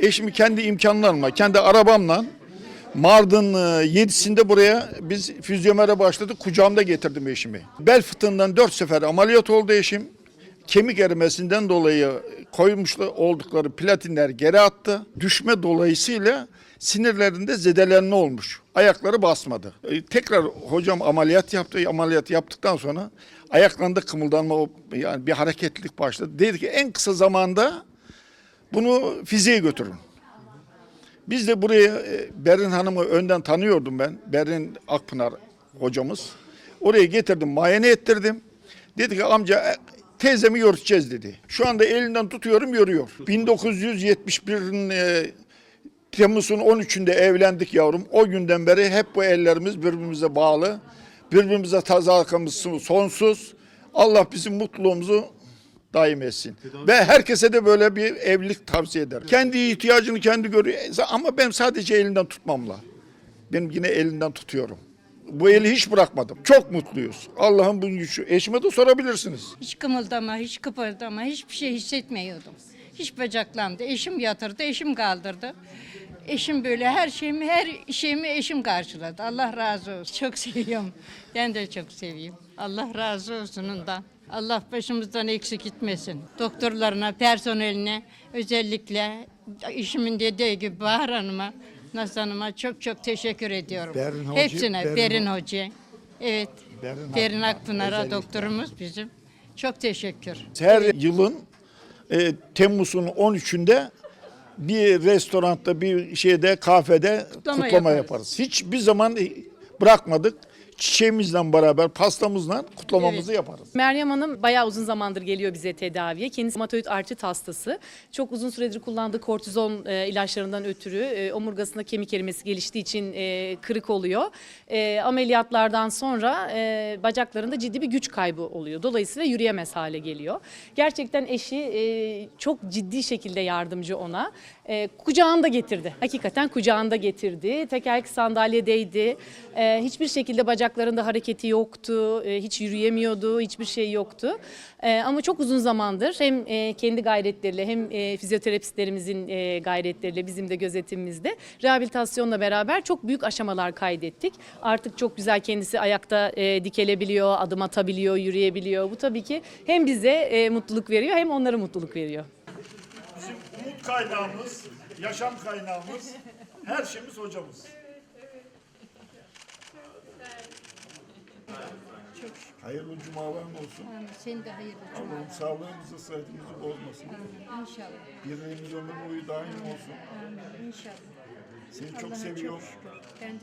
Eşimi kendi imkanlarımla, kendi arabamla Mardin e, 7'sinde buraya biz fizyomere başladık. Kucağımda getirdim eşimi. Bel fıtığından 4 sefer ameliyat oldu eşim. Kemik erimesinden dolayı koymuşlar oldukları platinler geri attı. Düşme dolayısıyla sinirlerinde zedelenme olmuş. Ayakları basmadı. E, tekrar hocam ameliyat yaptı. Ameliyat yaptıktan sonra ayaklarında kımıldanma yani bir hareketlilik başladı. Dedi ki en kısa zamanda bunu fiziğe götürün. Biz de buraya e, Berin Hanım'ı önden tanıyordum ben. Berin Akpınar hocamız. Oraya getirdim, muayene ettirdim. Dedi ki amca e, teyzemi yürüteceğiz dedi. Şu anda elinden tutuyorum yürüyor. 1971'in e, Temmuz'un 13'ünde evlendik yavrum. O günden beri hep bu ellerimiz birbirimize bağlı. Birbirimize tazakamız sonsuz. Allah bizim mutluluğumuzu daim etsin. Ve herkese de böyle bir evlilik tavsiye eder. Kendi ihtiyacını kendi görüyor. Ama ben sadece elinden tutmamla. Ben yine elinden tutuyorum. Bu eli hiç bırakmadım. Çok mutluyuz. Allah'ın bu gücü. Eşime de sorabilirsiniz. Hiç kımıldama, hiç kıpırdama, hiçbir şey hissetmiyordum. Hiç bacaklandı. Eşim yatırdı, eşim kaldırdı. Eşim böyle her şeyimi, her şeyimi eşim karşıladı. Allah razı olsun. Çok seviyorum. Ben de çok seviyorum. Allah razı olsun ondan. Allah başımızdan eksik gitmesin. Doktorlarına, personeline, özellikle işimin dediği gibi Bahar Hanım'a, Nazan Hanım'a çok çok teşekkür ediyorum. Berin Hoca, Hepsine, Berin Berin, Ho- Hoca. Evet, Berin Berin, Akpınar, Akpınar'a doktorumuz bizim. Çok teşekkür. Her yılın e, Temmuz'un 13'ünde bir restoranda, bir şeyde, kafede kutlama, yaparız. yaparız. Hiçbir zaman bırakmadık. Çiçeğimizle beraber, pastamızla kutlamamızı yaparız. Meryem Hanım bayağı uzun zamandır geliyor bize tedaviye. Kendisi romatoid artrit hastası. Çok uzun süredir kullandığı kortizon e, ilaçlarından ötürü e, omurgasında kemik erimesi geliştiği için e, kırık oluyor. E, ameliyatlardan sonra e, bacaklarında ciddi bir güç kaybı oluyor. Dolayısıyla yürüyemez hale geliyor. Gerçekten eşi e, çok ciddi şekilde yardımcı ona. E, kucağında getirdi. Hakikaten kucağında getirdi. Tekerlekli sandalyedeydi. E, hiçbir şekilde bacaklarında hareketi yoktu. E, hiç yürüyemiyordu. Hiçbir şey yoktu. E, ama çok uzun zamandır hem e, kendi gayretleriyle hem e, fizyoterapistlerimizin e, gayretleriyle bizim de gözetimimizde rehabilitasyonla beraber çok büyük aşamalar kaydettik. Artık çok güzel kendisi ayakta e, dikelebiliyor, adım atabiliyor, yürüyebiliyor. Bu tabii ki hem bize e, mutluluk veriyor hem onlara mutluluk veriyor. Bizim umut kaynağımız, yaşam kaynağımız, her şeyimiz hocamız. Hayırlı cumaların olsun. Sen de hayırlı Allah'ım sağlığımızı, sıhhatimizi bozmasın. İnşallah. Birliğimiz ömür boyu daim olsun. İnşallah. Seni çok seviyor. Ben de